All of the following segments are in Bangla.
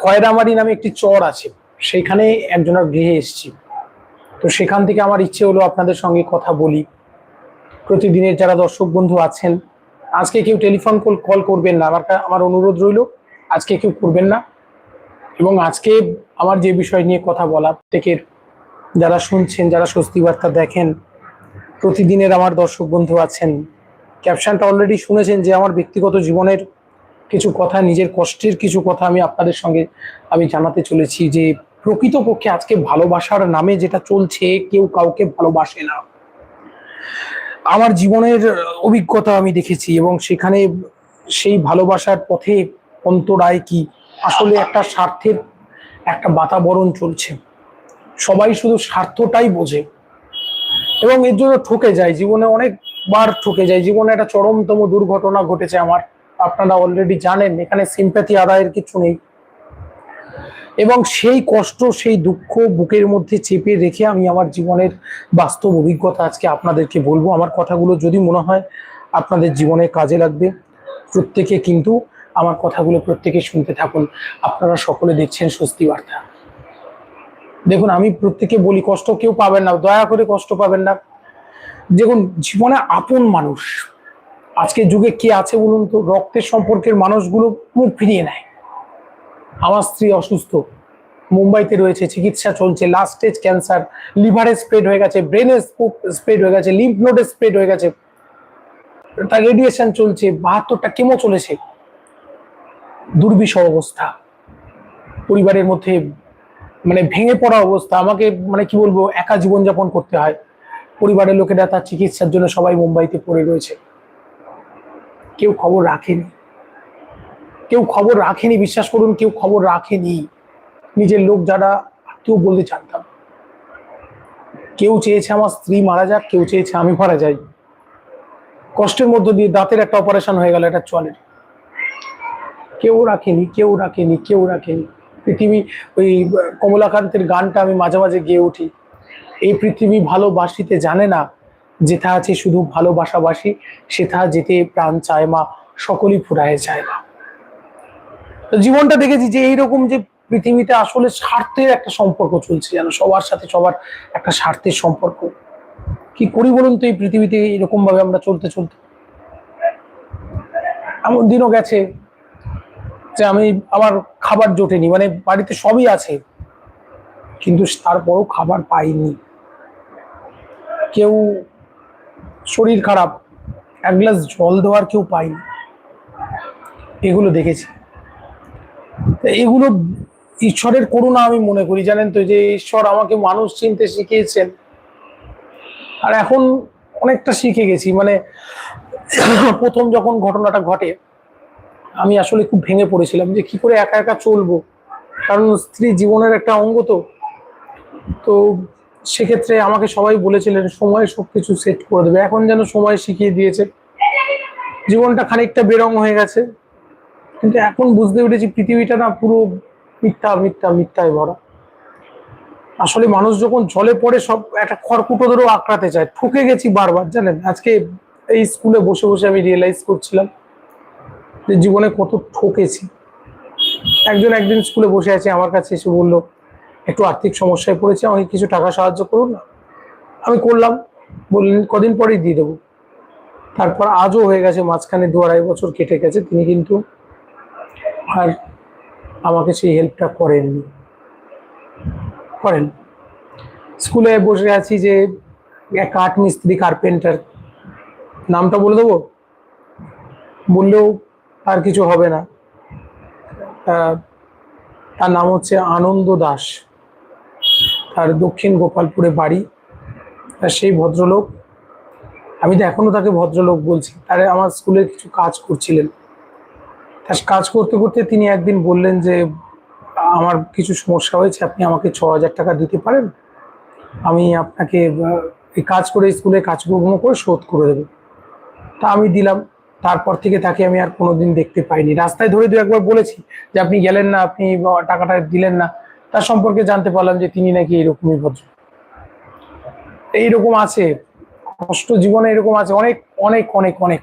খয়রামারি নামে একটি চর আছে সেখানে একজনের গৃহে এসেছি। তো সেখান থেকে আমার ইচ্ছে হলো আপনাদের সঙ্গে কথা বলি। প্রতিদিনের যারা দর্শক বন্ধু আছেন, আজকে কেউ টেলিফোন কল কল করবেন না। আমার আমার অনুরোধ রইল, আজকে কেউ করবেন না। এবং আজকে আমার যে বিষয় নিয়ে কথা বলা, প্রত্যেকের যারা শুনছেন, যারা স্বস্তি বার্তা দেখেন, প্রতিদিনের আমার দর্শক বন্ধু আছেন ক্যাপশনটা অলরেডি শুনেছেন যে আমার ব্যক্তিগত জীবনের কিছু কথা, নিজের কষ্টের কিছু কথা আমি আপনাদের সঙ্গে আমি জানাতে চলেছি যে প্রকৃতপক্ষে আজকে ভালোবাসার নামে যেটা চলছে, কেউ কাউকে ভালোবাসে না। আমার জীবনের অভিজ্ঞতা আমি দেখেছি এবং সেখানে সেই ভালোবাসার পথে অন্তরায় কি আসলে একটা স্বার্থের একটা বাতাবরণ চলছে। সবাই শুধু স্বার্থটাই বোঝে এবং এর জন্য ঠকে যায়। জীবনে অনেকবার ঠকে যায়। জীবনে একটা চরমতম দুর্ঘটনা ঘটেছে আমার। আপনারা অলরেডি জানেন, এখানে সিম্প্যাথি আদায়ের কিছু নেই। এবং সেই কষ্ট, সেই দুঃখ বুকের মধ্যে চেপে রেখে আমি আমার জীবনের বাস্তব অভিজ্ঞতা আজকে আপনাদেরকে বলব। আমার কথাগুলো যদি মনে হয়, আপনাদের জীবনে কাজে লাগবে। প্রত্যেকে কিন্তু আমার কথাগুলো প্রত্যেকে শুনতে থাকুন। আপনারা সকলে দেখছেন স্বস্তি বার্তা। দেখুন, আমি প্রত্যেকে বলি, কষ্ট কেউ পাবেন না। দয়া করে কষ্ট পাবেন না। দেখুন, জীবনে আপন মানুষ। আজকের যুগে কে আছে বলুন তো? রক্তের সম্পর্কের মানুষগুলো মুখ ফিরিয়ে নেয়। আমার স্ত্রী অসুস্থ। মুম্বাইতে রয়েছে, চিকিৎসা চলছে লাস্ট স্টেজ ক্যান্সার লিভারে স্প্রেড হয়ে গেছে ব্রেনে স্প্রেড হয়ে গেছে লিম্ফ নোডে স্প্রেড হয়ে গেছে। তার রেডিয়েশন চলছে, বাহাত্তরটা কেমো চলেছে। দুর্বিষহ অবস্থা। পরিবারের মধ্যে মানে ভেঙে পড়া অবস্থা। আমাকে মানে কি বলব, একা জীবনযাপন করতে হয়। পরিবারের লোকেরা তার চিকিৎসার জন্য সবাই মুম্বাইতে পড়ে রয়েছে। কেউ খবর রাখেনি। কেউ খবর রাখেনি, বিশ্বাস করুন, কেউ খবর রাখেনি। নিজের লোক যারা, কেউ বলতে জানতাম কেউ চেয়েছে আমার স্ত্রী মারা যাক, কেউ চেয়েছে আমি মারা যাই। কষ্টের মধ্য দিয়ে দাঁতের একটা অপারেশন হয়ে গেল, এটা চলে। কেউ রাখেনি কেউ রাখেনি কেউ রাখেনি। পৃথিবী, ওই, কমলাকান্তের গানটা আমি মাঝে মাঝে গেয়ে উঠি। এই পৃথিবী ভালোবাসিতে জানে না যেথা আছে শুধু ভালোবাসাবাসী, সেথা যেতে প্রাণ চায় মা, সকলই ফুরায় না তো জীবনটা দেখেছি যে এইরকম যে পৃথিবীতে আসলে স্বার্থের একটা সম্পর্ক চলছে যেন, সবার সাথে সবার একটা স্বার্থের সম্পর্ক। কি করি বলুন তো এই পৃথিবীতে এরকম ভাবে আমরা চলতে চলতে? এমন দিনও গেছে যে আমি আমার খাবার জোটেনি মানে বাড়িতে সবই আছে, কিন্তু তারপরও খাবার পাইনি। কেউ শরীর খারাপ, এক গ্লাস জল দেওয়ার কেউ পাইনি এগুলো দেখেছি। এগুলো ঈশ্বরের করুণা আমি মনে করি, জানেন তো যে ঈশ্বর আমাকে মানুষ চিনতে শিখিয়েছেন। আর এখন অনেকটা শিখে গেছি মানে প্রথম যখন ঘটনাটা ঘটে, আমি আসলে খুব ভেঙে পড়েছিলাম যে কি করে একা একা চলবো। কারণ স্ত্রী জীবনের একটা অঙ্গ তো। তো সেক্ষেত্রে আমাকে সবাই বলেছিলেন, সময় সবকিছু সেট করে দেবে। এখন যেন সময় শিখিয়ে দিয়েছে। জীবনটা খানিকটা বেরং হয়ে গেছে। কিন্তু এখন বুঝতে পেরেছি পৃথিবীটা না পুরো মিথ্যা মিথ্যা, মিথ্যায় ভরা। আসলে মানুষ যখন জলে পড়ে, সব একটা খড়কুটো ধরেও আঁকড়াতে চায়। ঠকে গেছি বারবার, জানেন? আজকে এই স্কুলে বসে বসে আমি রিয়েলাইজ করছিলাম যে জীবনে কত ঠকেছি। একজন একদিন স্কুলে বসে আছে, আমার কাছে এসে বলল একটু আর্থিক সমস্যায় পড়েছে, আমাকে কিছু টাকা সাহায্য করুন। না আমি করলাম, বললেন, কদিন পরেই দিয়ে দেবো। তারপর আজও হয়ে গেছে মাঝখানে দু আড়াই বছর কেটে গেছে, তিনি কিন্তু আর আমাকে সেই হেল্পটা করেননি। করেন। স্কুলে বসে আছি যে এক কাঠ মিস্ত্রি কার্পেন্টার, নামটা বলে দেবো? বললেও আর কিছু হবে না। তার নাম হচ্ছে আনন্দ দাস। তার দক্ষিণ গোপালপুরে বাড়ি আর সেই ভদ্রলোক। আমি তো এখনও তাকে ভদ্রলোক বলছি। তারে আমার স্কুলে কিছু কাজ করছিলেন। তার কাজ করতে করতে তিনি একদিন বললেন যে, আমার কিছু সমস্যা হয়েছে, আপনি আমাকে ছ হাজার টাকা দিতে পারেন? আমি আপনাকে, এই কাজ করে স্কুলে কাজকর্ম করে শোধ করে দেবো। তা আমি দিলাম। তারপর থেকে তাকে আমি আর কোনোদিন দেখতে পাইনি। রাস্তায় ধরে দু একবার বলেছি যে, আপনি গেলেন না, আপনি টাকাটা দিলেন না। তার সম্পর্কে জানতে পারলাম যে তিনি নাকি এরকমই ভদ্র। এইরকম আছে, কষ্ট জীবনে এরকম আছে, অনেক অনেক অনেক অনেক।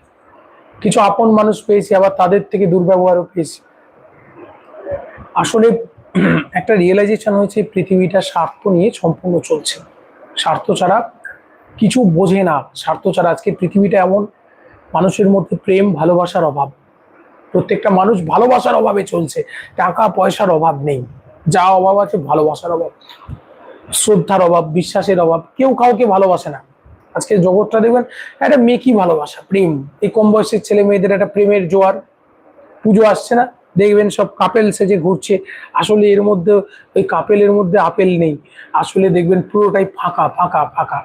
কিছু আপন মানুষ পেয়েছি, আবার তাদের থেকে দুর্ব্যবহারও পেয়েছি। আসলে একটা রিয়েলাইজেশন হয়েছে, পৃথিবীটা স্বার্থ নিয়ে সম্পূর্ণ চলছে। স্বার্থ ছাড়া কিছু বোঝে না। স্বার্থ ছাড়া আজকে পৃথিবীটা এমন। মানুষের মধ্যে প্রেম, ভালোবাসার অভাব। প্রত্যেকটা মানুষ ভালোবাসার অভাবে চলছে। টাকা পয়সার অভাব নেই। যা অভাব আছে, ভালোবাসার অভাব, শ্রদ্ধার অভাব, বিশ্বাসের অভাব, কেউ কাউকে ভালোবাসে না। আজকে জগৎটা দেখবেন, একটা মেকি ভালোবাসা? প্রেম। এই কম বয়সের ছেলে মেয়েদের একটা প্রেমের জোয়ার। পুজো আসছে না, দেখবেন সব কাপেল সেজে ঘুরছে। আসলে এর মধ্যে, ওই কাপেলের মধ্যে আপেল নেই। আসলে দেখবেন পুরোটাই ফাঁকা ফাঁকা ফাঁকা।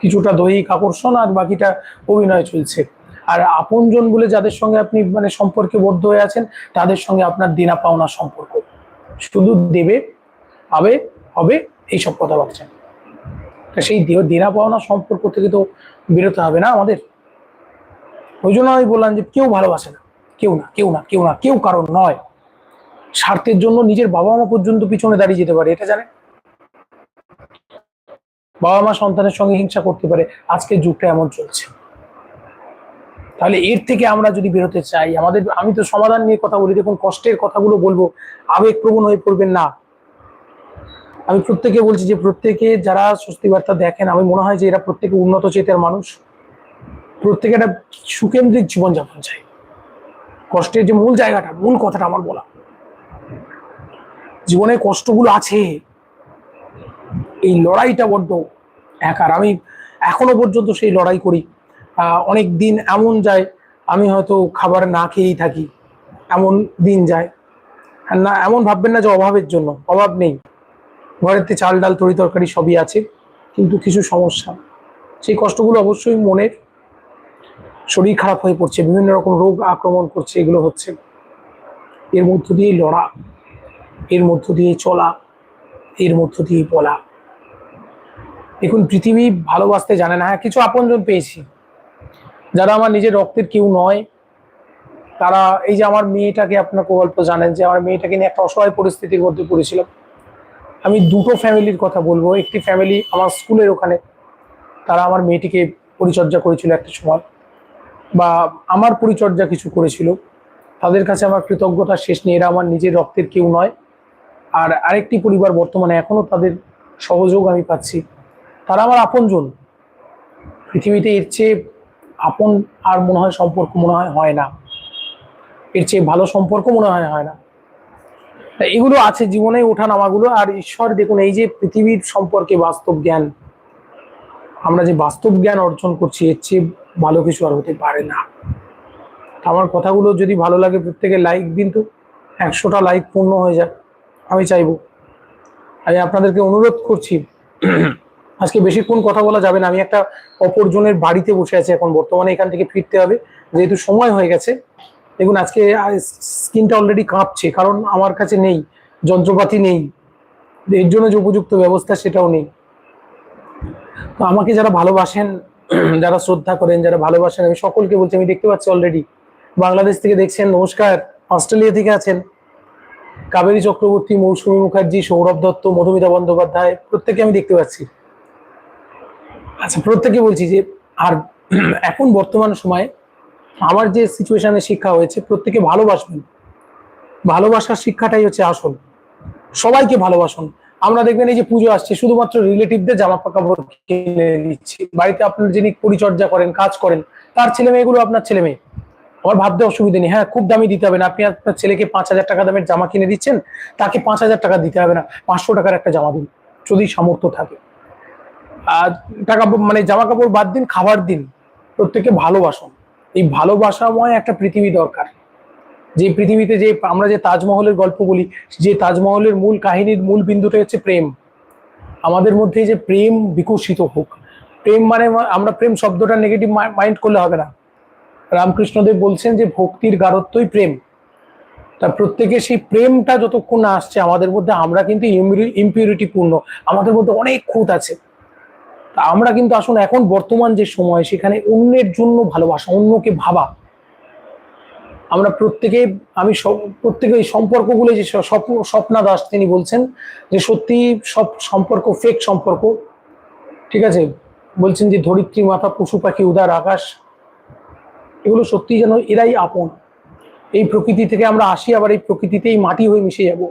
কিছুটা দৈহিক আকর্ষণ আর বাকিটা অভিনয় চলছে। আর আপনজন বলে যাদের সঙ্গে আপনি মানে সম্পর্কে বদ্ধ হয়ে আছেন, তাদের সঙ্গে আপনার দেনা পাওনা সম্পর্ক। শুধু দেবে, পাবে, হবে এইসব কথাবার্তা সেই দে- দেনা পাওনা সম্পর্ক থেকে তো বেরোতে হবে না আমাদের? ওই জন্য আমি বললাম যে কেউ ভালোবাসে না, কেউ না কেউ না কেউ না, কেউ কারণ নয়। স্বার্থের জন্য নিজের বাবা মা পর্যন্ত পিছনে দাঁড়িয়ে যেতে পারে, এটা জানেন? বাবা মা সন্তানের সঙ্গে হিংসা করতে পারে, আজকের যুগটা এমন চলছে। তাহলে এর থেকে আমরা যদি বেরোতে চাই, আমাদের আমি তো সমাধান নিয়ে কথা বলি, দেখুন কষ্টের কথাগুলো বলব, আবেগপ্রবণ হয়ে পড়বেন না। আমি প্রত্যেকে বলছি যে প্রত্যেকে যারা স্বস্তি বার্তা দেখেন, আমি মনে হয় যে এরা প্রত্যেকে উন্নত চেতের মানুষ। প্রত্যেকে একটা সুকেন্দ্রিক জীবনযাপন চাই। কষ্টের যে মূল জায়গাটা, মূল কথাটা আমার বলা। জীবনে কষ্টগুলো আছে। এই লড়াইটা বড্ড একার। আমি এখনও পর্যন্ত সেই লড়াই করি। অনেক দিন এমন যায়, আমি হয়তো খাবার না খেয়েই থাকি। এমন দিন যায়। না, এমন ভাববেন না যে অভাবের জন্য, অভাব নেই। ঘরেতে চাল ডাল, তরি তরকারি সবই আছে, কিন্তু কিছু সমস্যা। সেই কষ্টগুলো অবশ্যই মনের শরীর খারাপ হয়ে পড়ছে, বিভিন্ন রকম রোগ আক্রমণ করছে, এগুলো হচ্ছে। এর মধ্য দিয়ে লড়া, এর মধ্য দিয়ে চলা, এর মধ্য দিয়ে বলা। দেখুন, পৃথিবী ভালোবাসতে জানে না হ্যাঁ কিছু আপনজন পেয়েছি। যারা আমার নিজের রক্তের কেউ নয়, তারা এই যে আমার মেয়েটাকে আপনার গল্প জানেন যে আমার মেয়েটাকে নিয়ে একটা অসহায় পরিস্থিতির মধ্যে পড়েছিলাম। আমি দুটো ফ্যামিলির কথা বলব। একটি ফ্যামিলি আমার স্কুলের ওখানে, তারা আমার মেয়েটিকে পরিচর্যা করেছিল একটা সময় বা আমার পরিচর্যা কিছু করেছিল। তাদের কাছে আমার কৃতজ্ঞতা শেষ নেই। এরা আমার নিজের রক্তের কেউ নয়। আর আরেকটি পরিবার বর্তমানে এখনও তাদের সহযোগ আমি পাচ্ছি। তারা আমার আপনজন। পৃথিবীতে এর চেয়ে আপন আর মনে হয় সম্পর্ক মনে হয় হয় না। এর চেয়ে ভালো সম্পর্ক মনে হয় হয় না। এগুলো আছে জীবনে ওঠা নামাগুলো। আর ঈশ্বর, দেখুন, এই যে পৃথিবীর সম্পর্কে বাস্তব জ্ঞান, আমরা যে বাস্তব জ্ঞান অর্জন করছি, এর চেয়ে ভালো কিছু আর হতে পারে না। আমার কথাগুলো যদি ভালো লাগে, প্রত্যেকে লাইক দিন তো। একশোটা লাইক পূর্ণ হয়ে যাক। আমি চাইব। আমি আপনাদেরকে অনুরোধ করছি আজকে বেশিক্ষণ কথা বলা যাবে না। আমি একটা অপরজনের বাড়িতে বসে আছি এখন, বর্তমানে এখান থেকে ফিরতে হবে। যেহেতু সময় হয়ে গেছে, দেখুন আজকে স্কিনটা অলরেডি কাঁপছে, কারণ আমার কাছে নেই, যন্ত্রপাতি নেই, এর জন্য যে উপযুক্ত ব্যবস্থা সেটাও নেই। তো আমাকে যারা ভালোবাসেন, যারা শ্রদ্ধা করেন, যারা ভালোবাসেন, আমি সকলকে বলছি, আমি দেখতে পাচ্ছি অলরেডি বাংলাদেশ থেকে দেখছেন, নমস্কার, অস্ট্রেলিয়া থেকে আছেন, কাবেরী চক্রবর্তী, মৌসুমী মুখার্জি, সৌরভ দত্ত, মধুমিতা বন্দ্যোপাধ্যায় প্রত্যেকে আমি দেখতে পাচ্ছি। আচ্ছা প্রত্যেকে বলছি যে, আর এখন বর্তমান সময়ে আমার যে সিচুয়েশনে শিক্ষা হয়েছে, প্রত্যেকে ভালোবাসবেন। ভালোবাসার শিক্ষাটাই হচ্ছে আসল। সবাইকে ভালোবাসুন। আমরা দেখবেন এই যে পুজো আসছে, শুধুমাত্র রিলেটিভদের জামা কাপড় কিনে দিচ্ছি। বাড়িতে আপনার যিনি পরিচর্যা করেন, কাজ করেন, তার ছেলে মেয়েগুলো আপনার ছেলে মেয়ে আমার ভাবতে অসুবিধা নেই। হ্যাঁ খুব দামি দিতে হবে না। আপনি আপনার ছেলেকে পাঁচ হাজার টাকা দামের জামা কিনে দিচ্ছেন, তাকে পাঁচ হাজার টাকা দিতে হবে না। পাঁচশো টাকার একটা জামা দিন, যদি সামর্থ্য থাকে। টাকা মানে জামা কাপড় বাদ দিন, খাবার দিন। প্রত্যেকে ভালোবাসুন। এই ভালোবাসাময় একটা পৃথিবী দরকার। যে পৃথিবীতে যে আমরা যে তাজমহলের গল্প বলি, যে তাজমহলের মূল কাহিনীর মূল বিন্দুটা হচ্ছে প্রেম। আমাদের মধ্যে যে প্রেম বিকশিত হোক, প্রেম মানে আমরা প্রেম শব্দটা নেগেটিভ মাইন্ড করলে হবে না। রামকৃষ্ণদেব বলছেন যে ভক্তির গাঢ়ত্বই প্রেম। তা প্রত্যেকে সেই প্রেমটা যতক্ষণ না আসছে, আমাদের মধ্যে আমরা কিন্তু ইম্পিউরিটি পূর্ণ। আমাদের মধ্যে অনেক খুঁত আছে। তা আমরা কিন্তু আসুন এখন বর্তমান যে সময়, সেখানে অন্যের জন্য ভালোবাসা, অন্যকে ভাবা। আমরা প্রত্যেকে, আমি প্রত্যেকে এই সম্পর্কগুলো যে স্বপ্ন দাস তিনি বলছেন যে সত্যি সব সম্পর্ক ফেক সম্পর্ক। ঠিক আছে? বলছেন যে ধরিত্রী মাতা, পশু পাখি, উদার আকাশ, এগুলো সত্যি যেন এরাই আপন। এই প্রকৃতি থেকে আমরা আসি, আবার এই প্রকৃতিতেই মাটি হয়ে মিশে যাব।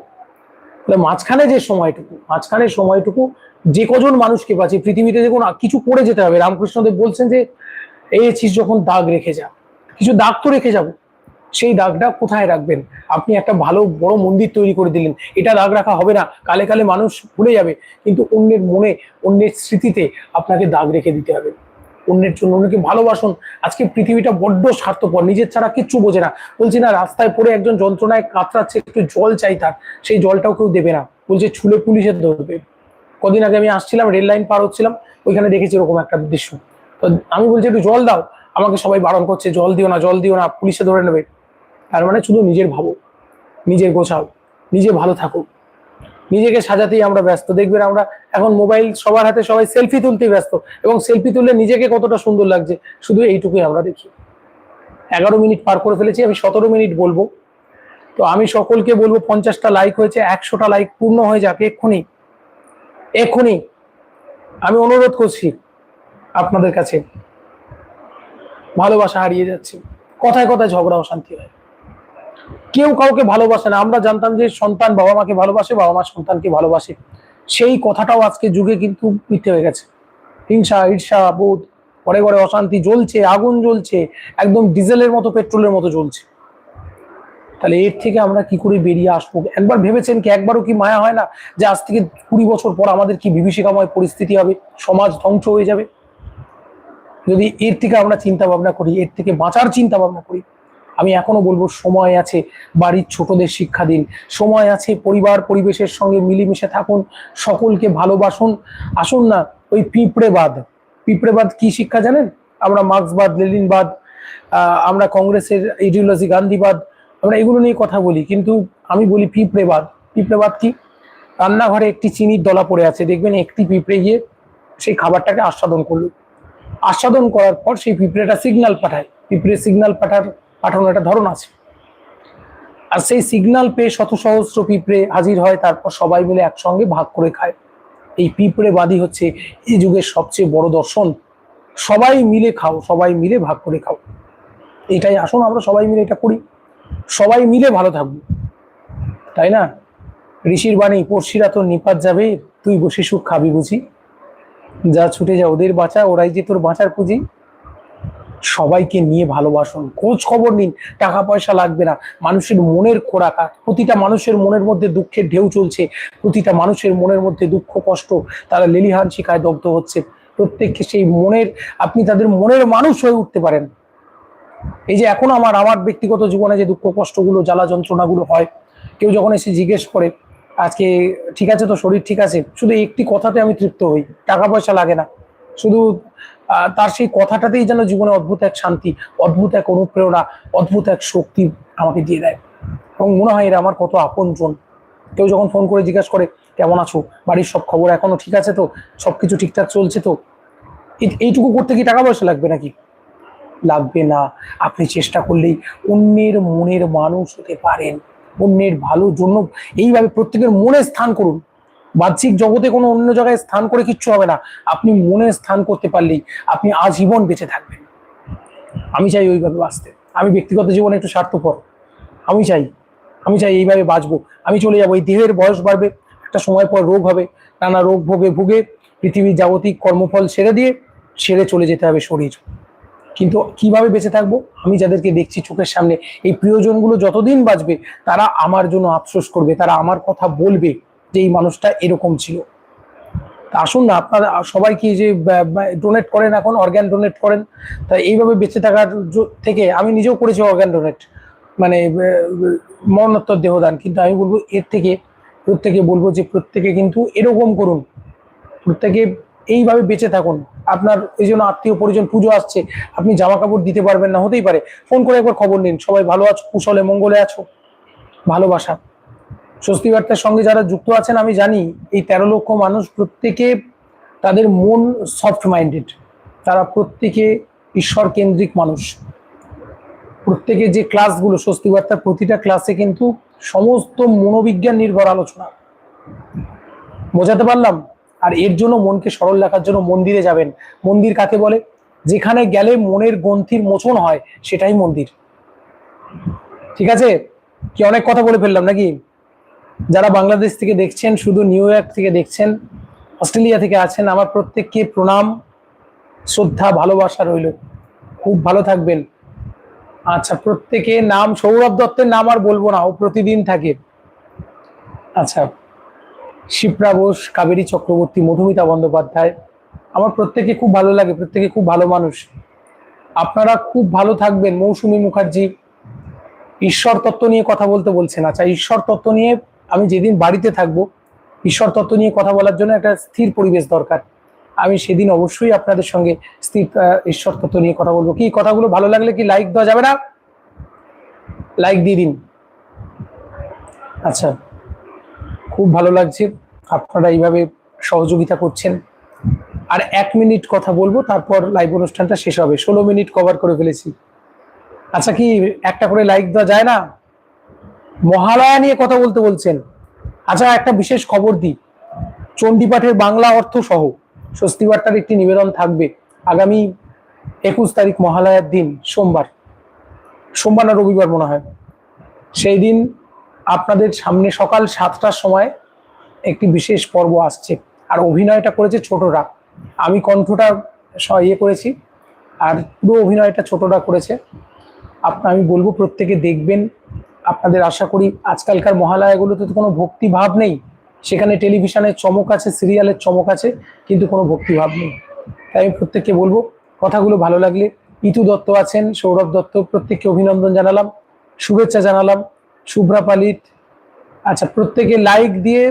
মাঝখানে যে সময়টুকু, মাঝখানে সময়টুকু যে কজন মানুষকে পাচ্ছে পৃথিবীতে দেখুন আ- কিছু করে যেতে হবে। রামকৃষ্ণদেব বলছেন যে, এই চিজ যখন দাগ রেখে যা, কিছু দাগ তো রেখে যাব, সেই দাগটা কোথায় রাখবেন? আপনি একটা ভালো, বড় মন্দির তৈরি করে দিলেন, এটা দাগ রাখা হবে না, কালে কালে মানুষ ভুলে যাবে, কিন্তু অন্যের মনে, অন্যের স্মৃতিতে আপনাকে দাগ রেখে দিতে হবে। অন্যের জন্য। অন্যকে ভালোবাসুন? আজকে পৃথিবীটা বড্ড স্বার্থপর, নিজের ছাড়া কিচ্ছু বোঝে না। বলছি, না, রাস্তায় পড়ে একজন যন্ত্রণায় কাতরাচ্ছে, একটু জল চাই তার, সেই জলটাও কেউ দেবে না। বলছে, ছুলে পুলিশে ধরবে। কদিন আগে আমি আসছিলাম, রেল লাইন পার হচ্ছিলাম, ওইখানে দেখেছি এরকম একটা দৃশ্য। তো আমি বলছি, একটু জল দাও। আমাকে সবাই বারণ করছে, জল দিও না, জল দিও না, পুলিশে ধরে নেবে। তার মানে শুধু নিজের ভাবো, নিজের গোছাও, নিজে ভালো থাকো নিজেকে সাজাতেই আমরা ব্যস্ত। দেখবেন আমরা এখন মোবাইল সবার হাতে সবাই সেলফি তুলতেই ব্যস্ত এবং সেলফি তুললে নিজেকে কতটা সুন্দর লাগছে, শুধু এইটুকুই আমরা দেখি। এগারো মিনিট পার করে ফেলেছি, আমি সতেরো মিনিট বলব। তো আমি সকলকে বলব, পঞ্চাশটা লাইক হয়েছে, একশোটা লাইক পূর্ণ হয়ে যাক, এক্ষুনি এক্ষুনি। আমি অনুরোধ করছি আপনাদের কাছে, ভালোবাসা হারিয়ে যাচ্ছে। কথায় কথায় ঝগড়া, অশান্তি হয়। কেউ কাউকে ভালোবাসে না। আমরা জানতাম যে সন্তান বাবা মাকে ভালোবাসে, বাবা মা সন্তানকে ভালোবাসে। সেই কথাটাও আজকে যুগে কিন্তু মিথ্যে হয়ে গেছে। হিংসা, ঈর্ষা, বোধ, ঘরে ঘরে অশান্তি জ্বলছে, আগুন জ্বলছে, একদম ডিজেলের মতো, পেট্রোলের মতো জ্বলছে। তাহলে এর থেকে আমরা কি করে বেরিয়ে আসব? একবার ভেবেছেন কি, একবারও কি মায়া হয় না যে আজ থেকে কুড়ি বছর পর আমাদের কি বিভীষিকাময় পরিস্থিতি হবে? সমাজ ধ্বংস হয়ে যাবে? যদি এর থেকে আমরা চিন্তা ভাবনা করি, এর থেকে বাঁচার চিন্তা ভাবনা করি আমি এখনও বলব সময় আছে বাড়ির ছোটদের শিক্ষা দিন। সময় আছে পরিবার পরিবেশের সঙ্গে মিলেমিশে থাকুন, সকলকে ভালোবাসুন। আসুন না, ওই পিঁপড়েবাদ পিঁপড়েবাদ কি শিক্ষা জানেন? আমরা মার্ক্সবাদ লেলিনবাদ আমরা কংগ্রেসের ইডিওলজি গান্ধীবাদ আমরা এগুলো নিয়ে কথা বলি। কিন্তু আমি বলি পিঁপড়েবাদ পিঁপড়েবাদ কি? রান্নাঘরে একটি চিনির দলা পড়ে আছে। দেখবেন একটি পিঁপড়ে গিয়ে সেই খাবারটাকে আস্বাদন করল। আস্বাদন করার পর সেই পিঁপড়েটা সিগনাল পাঠায়। পিঁপড়ে সিগন্যাল পাঠার পাঠানোর একটা ধরন আছে। আর সেই সিগন্যাল পেয়ে শত সহস্র পিঁপড়ে হাজির হয়, তারপর সবাই মিলে একসঙ্গে ভাগ করে খায়। এই পিঁপড়ে বাদী হচ্ছে এই যুগের সবচেয়ে বড় দর্শন। সবাই মিলে খাও, সবাই মিলে ভাগ করে খাও। এটাই আসুন, আমরা সবাই মিলে এটা করি। সবাই মিলে ভালো থাকব। তাই না? ঋষির বাণী, পড়শিরা তোর নিপাত যাবে, তুই বসে সুখ খাবি বুঝি। যা ছুটে যা, ওদের বাঁচা, ওরাই যে তোর বাঁচার পুঁজি। সবাইকে নিয়ে ভালোবাসুন। খোঁজ খবর নিন, টাকা পয়সা লাগবে না। মানুষের মনের খোরাক প্রতিটা মানুষের মনের মধ্যে দুঃখের ঢেউ চলছে, প্রতিটা মানুষের মনের মধ্যে দুঃখ, কষ্ট, তারা লেলিহান শিখায় দগ্ধ হচ্ছে। প্রত্যেককে সেই মনের, আপনি তাদের মনের মানুষ হয়ে উঠতে পারেন। এই যে এখন আমার আমার ব্যক্তিগত জীবনে যে দুঃখ, কষ্টগুলো, জ্বালা যন্ত্রণাগুলো হয়, কেউ যখন এসে জিজ্ঞেস করে, আজকে ঠিক আছে তো, শরীর ঠিক আছে? শুধু একটি কথাতে আমি তৃপ্ত হই। টাকা পয়সা লাগে না। শুধু তার সেই কথাটাতেই যেন জীবনে অদ্ভুত এক শান্তি, অদ্ভুত এক অনুপ্রেরণা, অদ্ভুত এক শক্তি আমাকে দিয়ে দেয়। এবং মনে হয় এরা আমার কত আপনজন। কেউ যখন ফোন করে জিজ্ঞাসা করে, কেমন আছো? বাড়ির সব খবর এখনও ঠিক আছে তো? সবকিছু ঠিকঠাক চলছে তো? এই- এইটুকু করতে কি টাকা পয়সা লাগবে নাকি? লাগবে না। আপনি চেষ্টা করলেই অন্যের মনের মানুষ হতে পারেন। অন্যের ভালোর জন্য এইভাবে প্রত্যেকের মনে স্থান করুন। বাহ্যিক জগতে কোনো অন্য জায়গায় স্থান করে কিচ্ছু হবে না। আপনি মনে স্থান করতে পারলেই আপনি আজীবন বেঁচে থাকবেন। আমি চাই ওইভাবে বাঁচতে। আমি ব্যক্তিগত জীবনে একটু স্বার্থপর। আমি চাই আমি চাই এইভাবে বাঁচবো। আমি চলে যাব। এই দেহের বয়স বাড়বে, একটা সময় পর রোগ হবে। নানা রোগ ভোগে ভুগে পৃথিবীর জাগতিক কর্মফল ছেড়ে দিয়ে ছেড়ে চলে যেতে হবে শরীর। কিন্তু কীভাবে বেঁচে থাকব? আমি যাদেরকে দেখছি চোখের সামনে, এই প্রিয়জনগুলো যতদিন বাঁচবে, তারা আমার জন্য আফসোস করবে, তারা আমার কথা বলবে। যে এই মানুষটা এরকম ছিল। আসুন না, আপনারা সবাই কি যে ডোনেট করেন এখন অর্গ্যান ডোনেট করেন। তা এইভাবে বেঁচে থাকার থেকে আমি নিজেও করেছি অর্গ্যান ডোনেট মানে মরণোত্তর দেহদান। কিন্তু আমি বলব, এর থেকে প্রত্যেকে বলব যে প্রত্যেকে কিন্তু এরকম করুন। প্রত্যেকে এইভাবে বেঁচে থাকুন। আপনার এই জন্য আত্মীয় পরিজন পুজো আসছে, আপনি জামা কাপড় দিতে পারবেন না, হতেই পারে। ফোন করে একবার খবর নিন। সবাই ভালো আছো, কুশলে মঙ্গলে আছো। ভালোবাসা। স্বস্তি বার্তার সঙ্গে যারা যুক্ত আছেন, আমি জানি এই তেরো লক্ষ মানুষ প্রত্যেকে তাদের মন সফট মাইন্ডেড তারা প্রত্যেকে ঈশ্বর কেন্দ্রিক মানুষ। প্রত্যেকে যে ক্লাসগুলো স্বস্তি বার্তার প্রতিটা ক্লাসে কিন্তু সমস্ত মনোবিজ্ঞান নির্ভর আলোচনা। বোঝাতে পারলাম? আর এর জন্য মনকে সরল রাখার জন্য মন্দিরে যাবেন। মন্দির কাকে বলে? যেখানে গেলে মনের গ্রন্থির মোচন হয়, সেটাই মন্দির। ঠিক আছে? কি অনেক কথা বলে ফেললাম নাকি? যারা বাংলাদেশ থেকে দেখছেন, শুধু নিউ ইয়র্ক থেকে দেখছেন অস্ট্রেলিয়া থেকে আছেন, আমার প্রত্যেককে প্রণাম, শ্রদ্ধা, ভালোবাসা রইল। খুব ভালো থাকবেন। আচ্ছা প্রত্যেকে নাম, সৌরভ দত্তের নাম আর বলব না, ও প্রতিদিন থাকে। আচ্ছা শিপ্রা বোস, কাবেরী চক্রবর্তী, মধুমিতা বন্দ্যোপাধ্যায়, আমার প্রত্যেকে খুব ভালো লাগে, প্রত্যেকে খুব ভালো মানুষ। আপনারা খুব ভালো থাকবেন। মৌসুমী মুখার্জি, ঈশ্বর তত্ত্ব নিয়ে কথা বলতে বলছেন। আচ্ছা ঈশ্বর তত্ত্ব নিয়ে আমি যেদিন বাড়িতে থাকব, ঈশ্বর তত্ত্ব নিয়ে কথা বলার জন্য একটা স্থির পরিবেশ দরকার। আমি সেদিন অবশ্যই আপনাদের সঙ্গে স্থির ঈশ্বর তত্ত্ব নিয়ে কথা বলব। কি কথাগুলো ভালো লাগলে কি লাইক দেওয়া যাবে না? লাইক দিয়ে দিন। আচ্ছা খুব ভালো লাগছে। আপনারা এইভাবে সহযোগিতা করছেন। আর এক মিনিট কথা বলব, তারপর লাইভ অনুষ্ঠানটা শেষ হবে। ষোলো মিনিট কভার করে ফেলেছি। আচ্ছা কি একটা করে লাইক দেওয়া যায় না? মহালয়া নিয়ে কথা বলতে বলছেন। আচ্ছা একটা বিশেষ খবর দিই। চণ্ডীপাঠের বাংলা অর্থ সহ স্বস্তি বার্তার একটি নিবেদন থাকবে আগামী একুশ তারিখ মহালয়ার দিন, সোমবার। সোমবার না রবিবার মনে হয়। সেই দিন আপনাদের সামনে সকাল সাতটার সময় একটি বিশেষ পর্ব আসছে। আর অভিনয়টা করেছে ছোটরা। আমি কণ্ঠটা ইয়ে করেছি। আর পুরো অভিনয়টা ছোটরা করেছে। আপনা আমি বলব প্রত্যেকে দেখবেন আপনাদের আশা করি আজকালকার মহালয়াগুলোতে তো কোনো ভক্তিভাব নেই। সেখানে টেলিভিশনের চমক আছে, সিরিয়ালের চমক আছে, কিন্তু কোনো ভক্তিভাব নেই। তাই আমি প্রত্যেককে বলব, কথাগুলো ভালো লাগলে ইতু দত্ত আছেন, সৌরভ দত্ত, প্রত্যেককে অভিনন্দন জানালাম, শুভেচ্ছা জানালাম, শুভ্রা পালিত। আচ্ছা প্রত্যেকে লাইক দিয়ে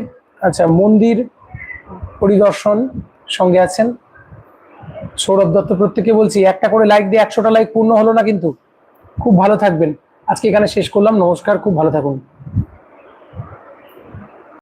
আচ্ছা মন্দির পরিদর্শন সঙ্গে আছেন। সৌরভ দত্ত প্রত্যেকে বলছি, একটা করে লাইক দিয়ে একশোটা লাইক পূর্ণ হলো না কিন্তু। খুব ভালো থাকবেন। আজকে এখানে শেষ করলাম। নমস্কার খুব ভালো থাকুন।